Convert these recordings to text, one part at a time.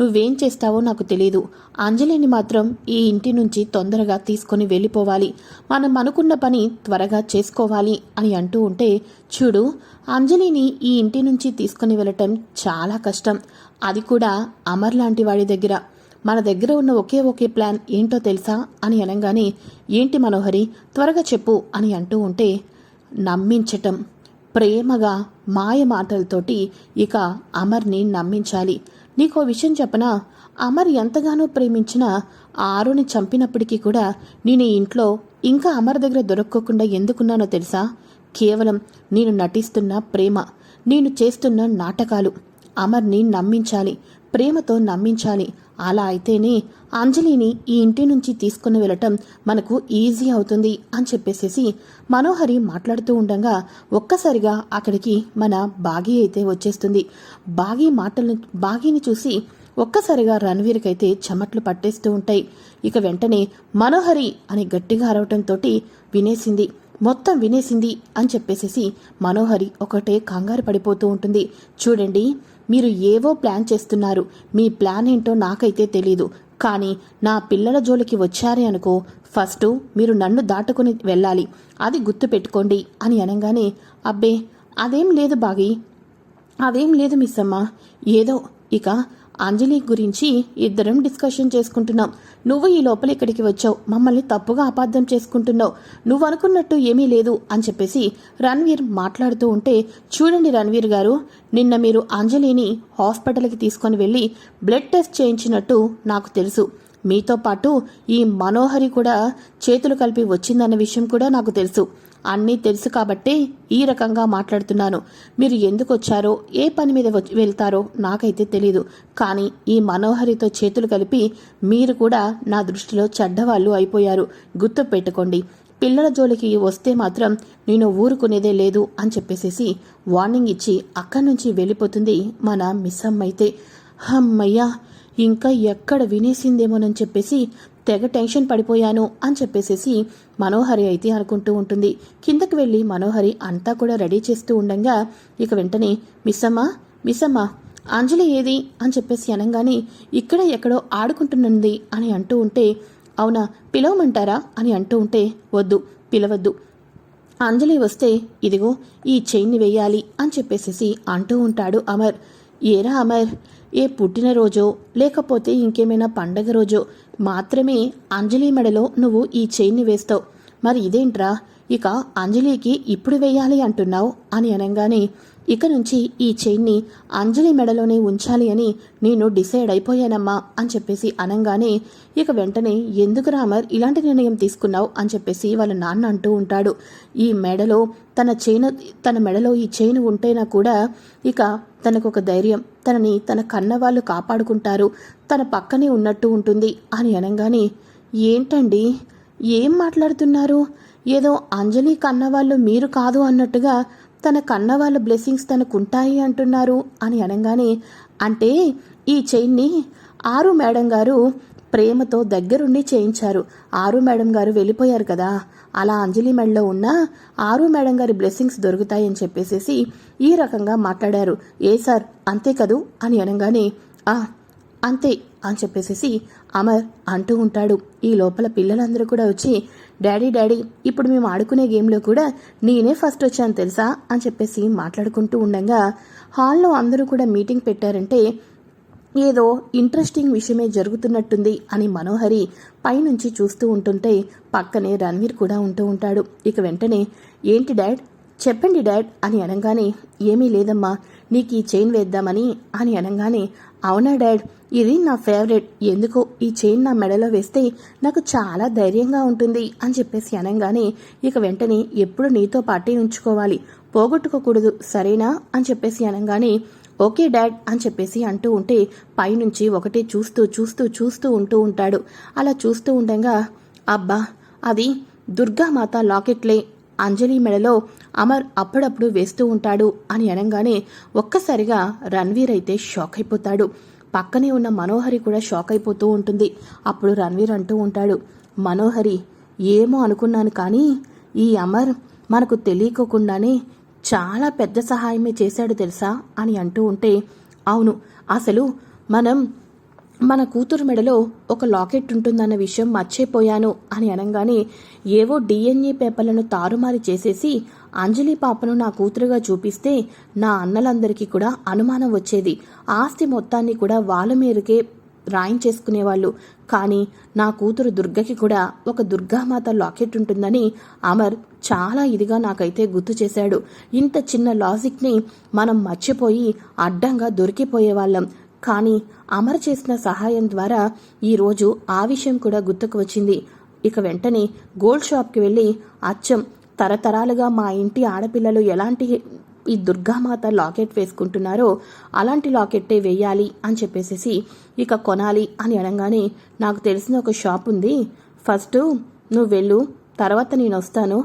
నువ్వేం చేస్తావో నాకు తెలియదు అంజలిని మాత్రం ఈ ఇంటి నుంచి తొందరగా తీసుకొని వెళ్ళిపోవాలి. మనం అనుకున్న పని త్వరగా చేసుకోవాలి అని అంటూ ఉంటే చూడు అంజలిని ఈ ఇంటి నుంచి తీసుకొని వెళ్ళటం చాలా కష్టం. అది కూడా అమర్ లాంటి వాడి దగ్గర. మన దగ్గర ఉన్న ఒకే ఒకే ప్లాన్ ఏంటో తెలుసా అని అనగానే ఏంటి మనోహరి త్వరగా చెప్పు అని అంటూ ఉంటే నమ్మించటం. ప్రేమగా మాయ మాటలతోటి ఇక అమర్ని నమ్మించాలి. నీకో విషయం చెప్పనా? అమర్ ఎంతగానో ప్రేమించిన ఆరుని చంపినప్పటికీ కూడా నేను ఈ ఇంట్లో ఇంకా అమర్ దగ్గర దొరక్కోకుండా ఎందుకున్నానో తెలుసా? కేవలం నేను నటిస్తున్న ప్రేమ నేను చేస్తున్న నాటకాలు. అమర్ని నమ్మించాలి ప్రేమతో నమ్మించాలి. అలా అయితేనే అంజలిని ఈ ఇంటి నుంచి తీసుకుని వెళ్ళటం మనకు ఈజీ అవుతుంది అని చెప్పేసేసి మనోహరి మాట్లాడుతూ ఉండగా ఒక్కసారిగా అక్కడికి మన బాగి అయితే వచ్చేస్తుంది. బాగి మాటలను బాగిని చూసి ఒక్కసారిగా రణవీర్కైతే చెమట్లు పట్టేస్తూ ఉంటాయి. ఇక వెంటనే మనోహరి అని గట్టిగా అరవటంతో వినేసింది. మొత్తం వినేసింది అని చెప్పేసేసి మనోహరి ఒకటే కంగారు పడిపోతూ ఉంటుంది. చూడండి మీరు ఏవో ప్లాన్ చేస్తున్నారు. మీ ప్లాన్ ఏంటో నాకైతే తెలీదు. కానీ నా పిల్లల జోలికి వచ్చారే అనుకో ఫస్ట్ మీరు నన్ను దాటుకుని వెళ్ళాలి. అది గుర్తు పెట్టుకోండి అని అనగానే అబ్బే అదేం లేదు బాగి. అదేం లేదు మిస్సమ్మ. ఏదో ఇక అంజలి గురించి ఇద్దరం డిస్కషన్ చేసుకుంటున్నాం. నువ్వు ఈ లోపల ఇక్కడికి వచ్చావు. మమ్మల్ని తప్పుగా అపార్థం చేసుకుంటున్నావు. నువ్వు అనుకున్నట్టు ఏమీ లేదు అని చెప్పేసి రణ్వీర్ మాట్లాడుతూ ఉంటే చూడండి రణ్వీర్ గారు నిన్న మీరు అంజలిని హాస్పిటల్కి తీసుకొని వెళ్ళి బ్లడ్ టెస్ట్ చేయించినట్టు నాకు తెలుసు. మీతో పాటు ఈ మనోహరి కూడా చేతులు కలిపి వచ్చిందన్న విషయం కూడా నాకు తెలుసు. అన్నీ తెలుసు కాబట్టే ఈ రకంగా మాట్లాడుతున్నాను. మీరు ఎందుకు వచ్చారో ఏ పని మీద వెళ్తారో నాకైతే తెలీదు. కానీ ఈ మనోహరితో చేతులు కలిపి మీరు కూడా నా దృష్టిలో చెడ్డవాళ్ళు అయిపోయారు. గుర్తు పెట్టుకోండి. పిల్లల జోలికి వస్తే మాత్రం నేను ఊరుకునేదే లేదు అని చెప్పేసేసి వార్నింగ్ ఇచ్చి అక్కడి నుంచి వెళ్ళిపోతుంది మన మిస్ అమ్మ అయితే అమ్మయ్యా ఇంకా ఎక్కడ వినేసిందేమోనని చెప్పేసి తెగ టెన్షన్ పడిపోయాను అని చెప్పేసేసి మనోహరి అయితే అనుకుంటూ ఉంటుంది. కిందకు వెళ్ళి మనోహరి అంతా కూడా రెడీ చేస్తూ ఉండగా ఇక వెంటనే మిస్సమ్మ మిస్సమ్మ అంజలి ఏది? అని చెప్పేసి అనగానే ఇక్కడ ఎక్కడో ఆడుకుంటున్నది అని అంటూ ఉంటే అవునా పిలవమంటారా? అని అంటూ ఉంటే వద్దు పిలవద్దు. అంజలి వస్తే ఇదిగో ఈ చైన్ని వేయాలి అని చెప్పేసేసి అంటూ ఉంటాడు అమర్. ఏరా అమర్ ఏ పుట్టినరోజో లేకపోతే ఇంకేమైనా పండగ రోజో మాత్రమే అంజలి మెడలో నువ్వు ఈ చైన్ని వేస్తావు. మరి ఇదేంట్రా? ఇక అంజలికి ఇప్పుడు వేయాలి అంటున్నావు అని అనగానే ఇక నుంచి ఈ చైన్ని అంజలి మెడలోనే ఉంచాలి అని నేను డిసైడ్ అయిపోయానమ్మా అని చెప్పేసి అనగానే ఇక వెంటనే ఎందుకు రామర్ ఇలాంటి నిర్ణయం తీసుకున్నావు అని చెప్పేసి వాళ్ళ నాన్న అంటూ ఉంటాడు. ఈ మెడలో తన చైన్ తన మెడలో ఈ చైన్ ఉంటేనా కూడా ఇక తనకు ఒక ధైర్యం తనని తన కన్న వాళ్ళు కాపాడుకుంటారు తన పక్కనే ఉన్నట్టు ఉంటుంది అని అనగానే ఏంటండి? ఏం మాట్లాడుతున్నారు? ఏదో అంజలి కన్నవాళ్ళు మీరు కాదు అన్నట్టుగా తన కన్న వాళ్ళ బ్లెస్సింగ్స్ తనకుంటాయి అంటున్నారు అని అనగానే అంటే ఈ చైన్ని ఆరు మేడం గారు ప్రేమతో దగ్గరుండి చేయించారు. ఆరు మేడం గారు వెళ్ళిపోయారు కదా. అలా అంజలి మెడలో ఉన్న ఆరు మేడం గారి బ్లెస్సింగ్స్ దొరుకుతాయని చెప్పేసేసి ఈ రకంగా మాట్లాడారు. ఏ సార్ అంతే కదూ? అని అనగానే ఆ అంతే అని చెప్పేసేసి అమర్ అంటూ ఉంటాడు. ఈ లోపల పిల్లలందరూ కూడా వచ్చి డాడీ డాడీ ఇప్పుడు మేము ఆడుకునే గేమ్లో కూడా నేనే ఫస్ట్ వచ్చాను తెలుసా? అని చెప్పేసి మాట్లాడుకుంటూ ఉండగా హాల్లో అందరూ కూడా మీటింగ్ పెట్టారంటే ఏదో ఇంట్రెస్టింగ్ విషయమే జరుగుతున్నట్టుంది అని మనోహరి పైనుంచి చూస్తూ ఉంటుంటే పక్కనే రణ్వీర్ కూడా ఉంటూ ఉంటాడు. ఇక వెంటనే ఏంటి డాడ్? చెప్పండి డాడ్ అని అనగానే ఏమీ లేదమ్మా నీకు ఈ చైన్ వేద్దామని అని అనగానే అవునా డాడ్? ఇది నా ఫేవరెట్. ఎందుకో? ఈ చైన్ నా మెడలో వేస్తే నాకు చాలా ధైర్యంగా ఉంటుంది అని చెప్పేసి అనగానే ఇక వెంటనే ఎప్పుడు నీతో పాటే ఉంచుకోవాలి. పోగొట్టుకోకూడదు సరేనా? అని చెప్పేసి అనగానే ఓకే డాడ్ అని చెప్పేసి అంటూ ఉంటే పైనుంచి ఒకటే చూస్తూ చూస్తూ చూస్తూ ఉంటూ ఉంటాడు. అలా చూస్తూ ఉండగా అబ్బా అది దుర్గామాత లాకెట్లే అంజలి మెడలో అమర్ అప్పుడప్పుడు వేస్తూ ఉంటాడు అని అనగానే ఒక్కసారిగా రణ్వీర్ అయితే షాక్ అయిపోతాడు. పక్కనే ఉన్న మనోహరి కూడా షాక్ అయిపోతూ ఉంటుంది. అప్పుడు రణ్వీర్ అంటూ ఉంటాడు మనోహరి ఏమో అనుకున్నాను కానీ ఈ అమర్ మనకు తెలియకోకుండానే చాలా పెద్ద సహాయమే చేశాడు తెలుసా? అని అంటూ ఉంటే అవును అసలు మనం మన కూతురు మెడలో ఒక లాకెట్ ఉంటుందన్న విషయం మర్చిపోయాను అని అనగానే ఏవో డిఎన్ఏ పేపర్లను తారుమారి చేసేసి అంజలి పాపను నా కూతురుగా చూపిస్తే నా అన్నలందరికీ కూడా అనుమానం వచ్చేది. ఆస్తి మొత్తాన్ని కూడా వాళ్ళ మేరకే రాయించేసుకునేవాళ్ళు. కానీ నా కూతురు దుర్గకి కూడా ఒక దుర్గామాత లాకెట్ ఉంటుందని అమర్ చాలా ఇదిగా నాకైతే గుర్తు చేశాడు. ఇంత చిన్న లాజిక్ని మనం మర్చిపోయి అడ్డంగా దొరికిపోయేవాళ్ళం. కానీ అమర్ చేసిన సహాయం ద్వారా ఈరోజు ఆ విషయం కూడా గుర్తుకు వచ్చింది. ఇక వెంటనే గోల్డ్ షాప్కి వెళ్ళి అచ్చం తరతరాలుగా మా ఇంటి ఆడపిల్లలు ఎలాంటి ఈ దుర్గామాత లాకెట్ వేసుకుంటున్నారో అలాంటి లాకెట్టే వేయాలి అని చెప్పేసేసి ఇక కొనాలి అని అనగానే నాకు తెలిసిన ఒక షాప్ ఉంది. ఫస్ట్ నువ్వు వెళ్ళు తర్వాత నేను వస్తాను.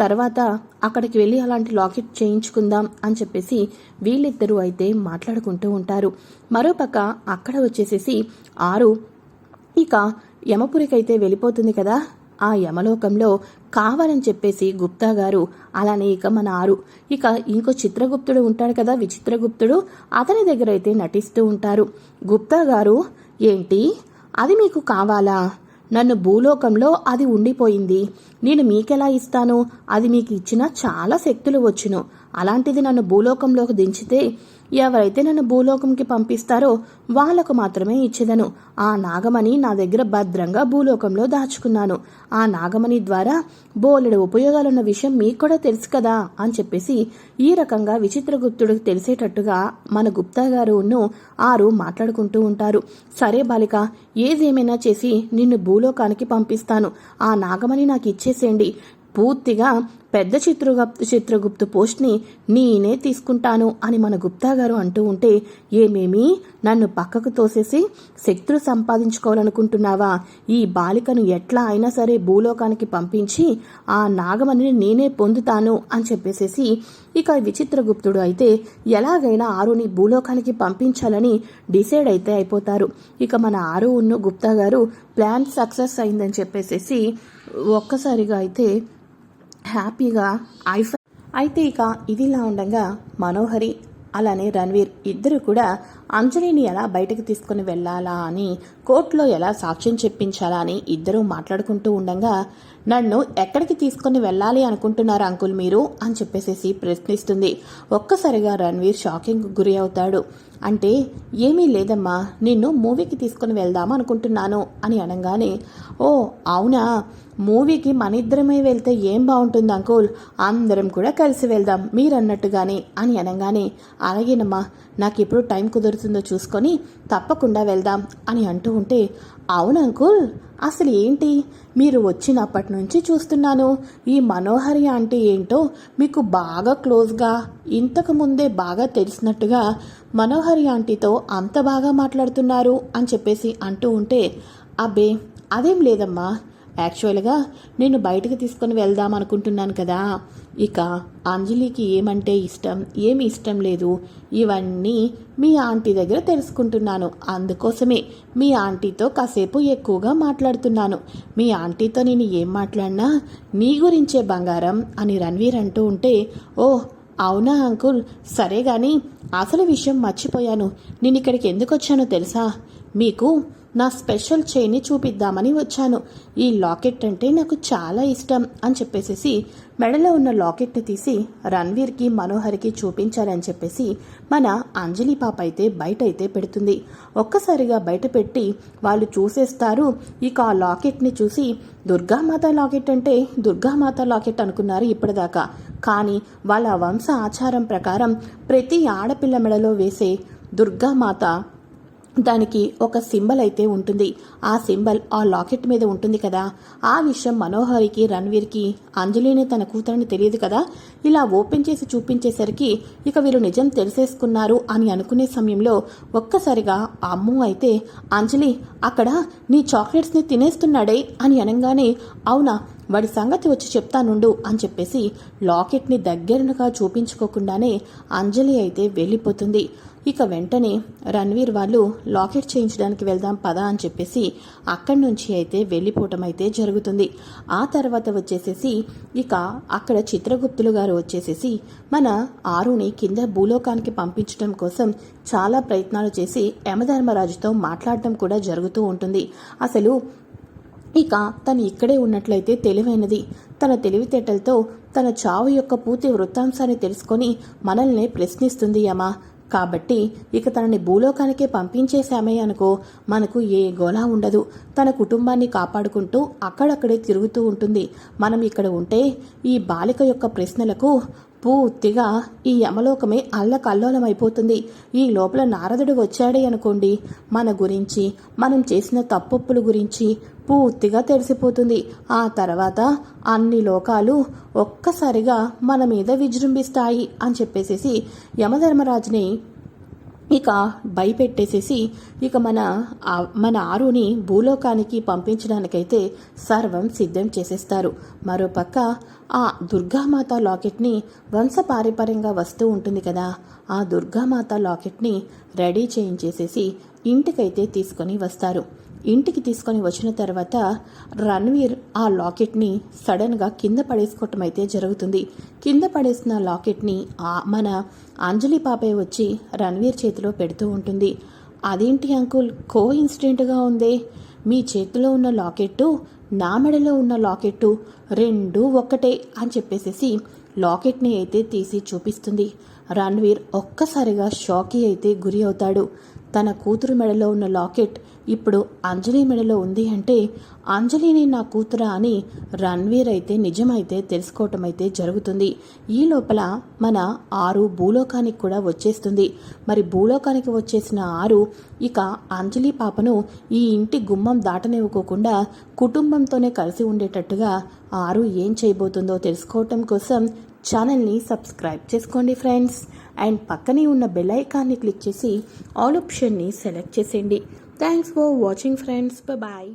తర్వాత అక్కడికి వెళ్ళి అలాంటి లాకెట్ చేయించుకుందాం అని చెప్పేసి వీళ్ళిద్దరూ అయితే మాట్లాడుకుంటూ ఉంటారు. మరోపక్క అక్కడ వచ్చేసేసి ఆరు ఇక యమపురికైతే వెళ్ళిపోతుంది కదా? ఆ యమలోకంలో కావాలని చెప్పేసి గుప్తా గారు అలానే ఇక మన ఆరు. ఇక ఇంకో చిత్రగుప్తుడు ఉంటాడు కదా విచిత్రగుప్తుడు అతని దగ్గర అయితే నటిస్తూ ఉంటారు. గుప్తా గారు ఏంటి? అది మీకు కావాలా? నన్ను భూలోకంలో అది ఉండిపోయింది. నేను మీకెలా ఇస్తాను? అది మీకు ఇచ్చిన చాలా శక్తులు వచ్చును. అలాంటిది నన్ను భూలోకంలోకి దించితే ఎవరైతే నన్ను భూలోకంకి పంపిస్తారో వాళ్ళకు మాత్రమే ఇచ్చేదను. ఆ నాగమణి నా దగ్గర భద్రంగా భూలోకంలో దాచుకున్నాను. ఆ నాగమణి ద్వారా బోలెడు ఉపయోగాలున్న విషయం మీకు కూడా తెలుసు కదా అని చెప్పేసి ఈ రకంగా విచిత్రగుప్తుడికి తెలిసేటట్టుగా మన గుప్తా గారును ఆరు మాట్లాడుకుంటూ ఉంటారు. సరే బాలిక ఏదేమైనా చేసి నిన్ను భూలోకానికి పంపిస్తాను. ఆ నాగమణి నాకు ఇచ్చేసేయండి. పూర్తిగా పెద్ద చిత్రగుప్త చిత్రగుప్తు పోస్ట్ని నేనే తీసుకుంటాను అని మన గుప్తా గారు అంటూ ఉంటే ఏమేమి? నన్ను పక్కకు తోసేసి శత్రు సంపాదించుకోవాలనుకుంటున్నావా? ఈ బాలికను ఎట్లా అయినా సరే భూలోకానికి పంపించి ఆ నాగమణిని నేనే పొందుతాను అని చెప్పేసేసి ఇక విచిత్రగుప్తుడు అయితే ఎలాగైనా ఆరుని భూలోకానికి పంపించాలని డిసైడ్ అయితే అయిపోతారు. ఇక మన ఆరు ఉన్న గుప్తా గారు ప్లాన్ సక్సెస్ అయిందని చెప్పేసేసి ఒక్కసారిగా అయితే హ్యాపీగా ఐఫోన్ అయితే ఇక ఇదిలా ఉండగా మనోహరి అలానే రణ్వీర్ ఇద్దరు కూడా అంజలిని ఎలా బయటకు తీసుకుని వెళ్ళాలా అని కోర్టులో ఎలా సాక్ష్యం చెప్పించాలా అని ఇద్దరూ మాట్లాడుకుంటూ ఉండగా నన్ను ఎక్కడికి తీసుకుని వెళ్ళాలి అనుకుంటున్నారు అంకుల్ మీరు? అని చెప్పేసేసి ప్రశ్నిస్తుంది. ఒక్కసారిగా రణ్వీర్ షాకింగ్ గురి అవుతాడు. అంటే ఏమీ లేదమ్మా నిన్ను మూవీకి తీసుకుని వెళ్దాం అనుకుంటున్నాను అని అనగానే ఓ అవునా? మూవీకి మన ఇద్దరమే వెళ్తే ఏం బాగుంటుంది అంకుల్? అందరం కూడా కలిసి వెళ్దాం మీరన్నట్టుగానే అని అనగానే అలాగేనమ్మా నాకు ఎప్పుడు టైం కుదురుతుందో చూసుకొని తప్పకుండా వెళ్దాం అని అంటూ ఉంటే అవును అంకుల్ అసలు ఏంటి? మీరు వచ్చినప్పటి నుంచి చూస్తున్నాను. ఈ మనోహరి అంటే ఏంటో మీకు బాగా క్లోజ్గా ఇంతకు ముందే బాగా తెలిసినట్టుగా మనోహరి ఆంటీతో అంత బాగా మాట్లాడుతున్నారు అని చెప్పేసి అంటూ ఉంటే అబ్బే అదేం లేదమ్మా. యాక్చువల్గా నేను బయటకు తీసుకొని వెళ్దాం అనుకుంటున్నాను కదా. ఇక అంజలికి ఏమంటే ఇష్టం ఏమి ఇష్టం లేదు. ఇవన్నీ మీ ఆంటీ దగ్గర తెలుసుకుంటున్నాను. అందుకోసమే మీ ఆంటీతో కాసేపు ఎక్కువగా మాట్లాడుతున్నాను. మీ ఆంటీతో నేను ఏం మాట్లాడినా నీ గురించే బంగారం అని రణ్వీర్ అంటూ ఉంటే ఓ అవునా అంకుల్? సరే కానీ అసలు విషయం మర్చిపోయాను. నేను ఇక్కడికి ఎందుకు వచ్చానో తెలుసా? మీకు నా స్పెషల్ చైన్ని చూపిద్దామని వచ్చాను. ఈ లాకెట్ అంటే నాకు చాలా ఇష్టం అని చెప్పేసేసి మెడలో ఉన్న లాకెట్ని తీసి రణ్వీర్కి మనోహర్కి చూపించాలని చెప్పేసి మన అంజలి పాప అయితే బయట అయితే పెడుతుంది. ఒక్కసారిగా బయట పెట్టి వాళ్ళు చూసేస్తారు. ఇక ఆ లాకెట్ని చూసి దుర్గామాత లాకెట్ అంటే దుర్గామాత లాకెట్ అనుకున్నారు ఇప్పటిదాకా. కానీ వాళ్ళ వంశ ఆచారం ప్రకారం ప్రతి ఆడపిల్ల మెడలో వేసే దుర్గామాత దానికి ఒక సింబల్ అయితే ఉంటుంది. ఆ సింబల్ ఆ లాకెట్ మీద ఉంటుంది కదా. ఆ విషయం మనోహరికి రణ్వీర్కి అంజలిని తన కూతురని తెలియదు కదా. ఇలా ఓపెన్ చేసి చూపించేసరికి ఇక వీరు నిజం తెలిసేసుకున్నారు అని అనుకునే సమయంలో ఒక్కసారిగా అమ్ము అయితే అంజలి అక్కడ నీ చాక్లెట్స్ని తినేస్తున్నాడే అని అనగానే అవునా వాడి సంగతి వచ్చి చెప్తానుండు అని చెప్పేసి లాకెట్ని దగ్గరగా చూపించుకోకుండానే అంజలి అయితే వెళ్ళిపోతుంది. ఇక వెంటనే రణ్వీర్ వాళ్ళు లాకెట్ చేయించడానికి వెళ్దాం పదా అని చెప్పేసి అక్కడి నుంచి అయితే వెళ్ళిపోవటం అయితే జరుగుతుంది. ఆ తర్వాత వచ్చేసేసి ఇక అక్కడ చిత్రగుప్తులు గారు వచ్చేసేసి మన ఆరుని కింద భూలోకానికి పంపించడం కోసం చాలా ప్రయత్నాలు చేసి యమధర్మరాజుతో మాట్లాడటం కూడా జరుగుతూ ఉంటుంది. అసలు ఇక తను ఇక్కడే ఉన్నట్లయితే తెలివైనది. తన తెలివితేటలతో తన చావు యొక్క పూర్తి వృత్తాంశాన్ని తెలుసుకొని మనల్ని ప్రశ్నిస్తుంది యమా. కాబట్టి ఇక తనని భూలోకానికే పంపించేశామే అనుకో మనకు ఏ గోలా ఉండదు. తన కుటుంబాన్ని కాపాడుకుంటూ అక్కడక్కడే తిరుగుతూ ఉంటుంది. మనం ఇక్కడ ఉంటే ఈ బాలిక యొక్క ప్రశ్నలకు పూర్తిగా ఈ యమలోకమే అల్లకల్లోలమైపోతుంది. ఈ లోపల నారదుడు వచ్చాడే అనుకోండి. మన గురించి మనం చేసిన తప్పొప్పుల గురించి పూర్తిగా తెలిసిపోతుంది. ఆ తర్వాత అన్ని లోకాలు ఒక్కసారిగా మన మీద విజృంభిస్తాయి అని చెప్పేసేసి యమధర్మరాజుని ఇక భయపెట్టేసేసి ఇక మన ఆ- మన ఆరుని భూలోకానికి పంపించడానికైతే సర్వం సిద్ధం చేసేస్తారు. మరోపక్క ఆ దుర్గామాత లాకెట్ని వంశపారిపర్యంగా వస్తూ ఉంటుంది కదా ఆ దుర్గామాత లాకెట్ని రెడీ చేయించేసేసి ఇంటికైతే తీసుకొని వస్తారు. ఇంటికి తీసుకొని వచ్చిన తర్వాత రణ్వీర్ ఆ లాకెట్ని సడన్గా కింద పడేసుకోవటం అయితే జరుగుతుంది. కింద పడేసిన లాకెట్ని ఆ మన అంజలి పాపే వచ్చి రణ్వీర్ చేతిలో పెడుతూ ఉంటుంది. అదేంటి అంకుల్ కో ఇన్సిడెంట్గా ఉందే? మీ చేతిలో ఉన్న లాకెట్టు నా మెడలో ఉన్న లాకెట్టు రెండు ఒక్కటే అని చెప్పేసేసి లాకెట్ని అయితే తీసి చూపిస్తుంది. రణ్వీర్ ఒక్కసారిగా షాకీ అయితే గురి అవుతాడు. తన కూతురు మెడలో ఉన్న లాకెట్ ఇప్పుడు అంజలి మెడలో ఉంది అంటే అంజలిని నా కూతురా అని రణ్వీర్ అయితే నిజమైతే తెలుసుకోవటం అయితే జరుగుతుంది. ఈ లోపల మన ఆరు భూలోకానికి కూడా వచ్చేస్తుంది. మరి భూలోకానికి వచ్చేసిన ఆరు ఇక అంజలి పాపను ఈ ఇంటి గుమ్మం దాటనివ్వకోకుండా కుటుంబంతోనే కలిసి ఉండేటట్టుగా ఆరు ఏం చేయబోతుందో తెలుసుకోవటం కోసం ఛానల్ని సబ్స్క్రైబ్ చేసుకోండి ఫ్రెండ్స్. అండ్ పక్కనే ఉన్న బెల్ ఐకాన్ని క్లిక్ చేసి ఆల్ ఆప్షన్ని సెలెక్ట్ చేసేయండి. Thanks for watching friends bye